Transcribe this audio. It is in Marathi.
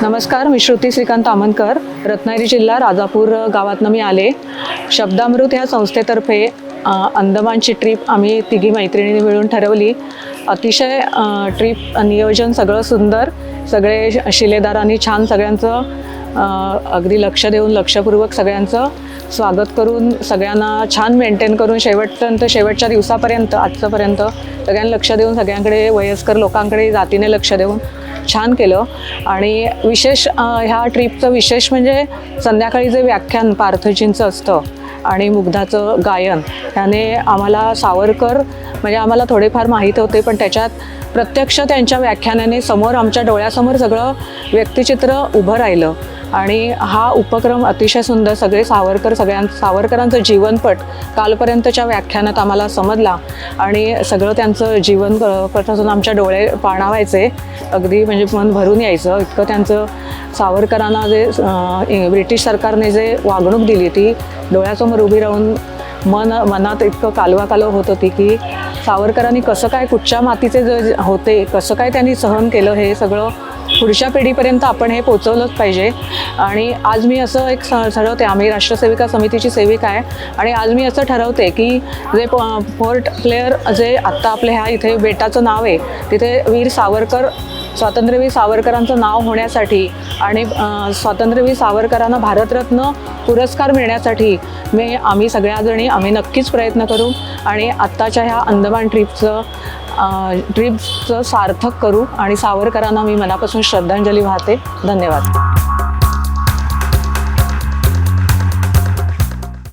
नमस्कार मी श्रुती श्रीकांत आमनकर. रत्नागिरी जिल्हा राजापूर गावातनं मी आले. शब्दामृत ह्या संस्थेतर्फे अंदमानची ट्रीप आम्ही तिघी मैत्रिणींनी मिळून ठरवली. अतिशय ट्रीप नियोजन सगळं सुंदर. सगळे श- शिलेदारांनी छान सगळ्यांचं अगदी लक्ष देऊन लक्षपूर्वक सगळ्यांचं स्वागत करून सगळ्यांना छान मेंटेन करून शेवटपर्यंत शेवटच्या दिवसापर्यंत आजचंपर्यंत सगळ्यांना लक्ष देऊन सगळ्यांकडे वयस्कर लोकांकडे जातीने लक्ष देऊन छान केलं. आणि विशेष ह्या ट्रीपचं विशेष म्हणजे संध्याकाळी जे व्याख्यान पार्थजींचं असतं आणि मुग्धाचं गायन. त्याने आम्हाला सावरकर म्हणजे आम्हाला थोडेफार माहीत होते पण त्याच्यात प्रत्यक्ष त्यांच्या व्याख्यानाने समोर आमच्या डोळ्यासमोर सगळं व्यक्तिचित्र उभं राहिलं. आणि हा उपक्रम अतिशय सुंदर सगळे सावरकर सगळ्यां सावरकरांचं जीवनपट कालपर्यंतच्या व्याख्यानात आम्हाला समजला. आणि सगळं त्यांचं जीवन अ, आमच्या डोळे पाणावायचे. अगदी म्हणजे मन भरून यायचं. इतकं त्यांचं सावरकरांना जे ब्रिटिश सरकारने जे वागणूक दिली ती डोळ्यासमोर उभी राहून मन मनात इतकं कालवा कालव होत होती की सावरकरांनी कसं काय कुठच्या मातीचे जे होते कसं काय त्यांनी सहन केलं हे सगळं पुढच्या पिढीपर्यंत आपण हे पोचवलंच पाहिजे. आणि आज मी असं एक स ठरवते आम्ही राष्ट्रसेविका समितीची सेविका आहे. आणि आज मी असं ठरवते की जे प पोर्ट प्लेअर जे आत्ता आपल्या ह्या इथे बेटाचं नाव आहे तिथे वीर सावरकर स्वातंत्र्यवीर सावरकरांचं नाव होण्यासाठी आणि स्वातंत्र्यवीर सावरकरांना भारतरत्न पुरस्कार मिळण्यासाठी मी आम्ही सगळ्याजणी आम्ही नक्कीच प्रयत्न करू. आणि आत्ताच्या ह्या अंदमान ट्रीपचं ट्रीपचं सार्थक करू आणि सावरकरांना मी मनापासून श्रद्धांजली वाहते. धन्यवाद.